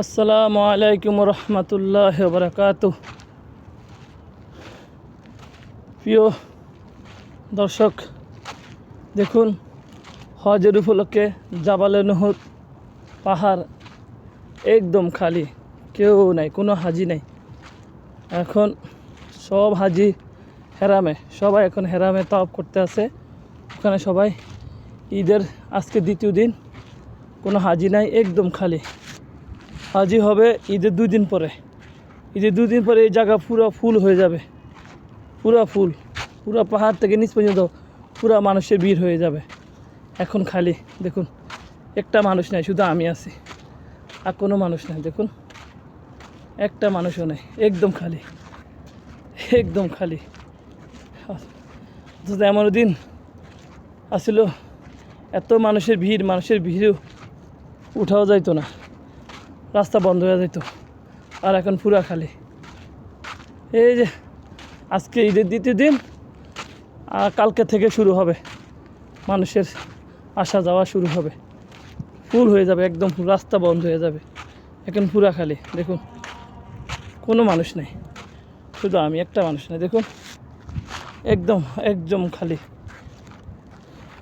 আসসালামু আলাইকুম রহমতুল্লাহ বরকাত। প্রিয় দর্শক, দেখুন, হজের উপলক্ষে জাবালে নহর পাহাড় একদম খালি, কেউ নাই, কোনো হাজি নাই। এখন সব হাজি হেরামে, সবাই এখন হেরামে তাওয়াব করতে আছে। ওখানে সবাই ঈদের আজকে দ্বিতীয় দিন, কোনো হাজি নাই, একদম খালি। হাজি হবে ঈদের দুই দিন পরে। ঈদের দুই দিন পরে এই জায়গা পুরো ফুল হয়ে যাবে। পুরো ফুল। পুরো পাহাড় থেকে নিচ পর্যন্ত পুরো মানুষের ভিড় হয়ে যাবে। এখন খালি, দেখুন, একটা মানুষ নাই, শুধু আমি আছি। আর কোনো মানুষ নাই, দেখুন। একটা মানুষও নেই, একদম খালি। একদম খালি। অথচ এমন দিন আসিল, এত মানুষের ভিড়, মানুষের ভিড়ও উঠাও যাইতো না। রাস্তা বন্ধ হয়ে যেত আর এখন পুরা খালি। এই যে, আজকে ঈদের দ্বিতীয় দিন, আর কালকে থেকে শুরু হবে। মানুষের আসা যাওয়া শুরু হবে। ফুল হয়ে যাবে একদম রাস্তা বন্ধ হয়ে যাবে। এখন পুরা খালি, দেখুন। কোনো মানুষ নেই। শুধু আমি একটা মানুষ নেই, দেখুন। একদম একদম খালি।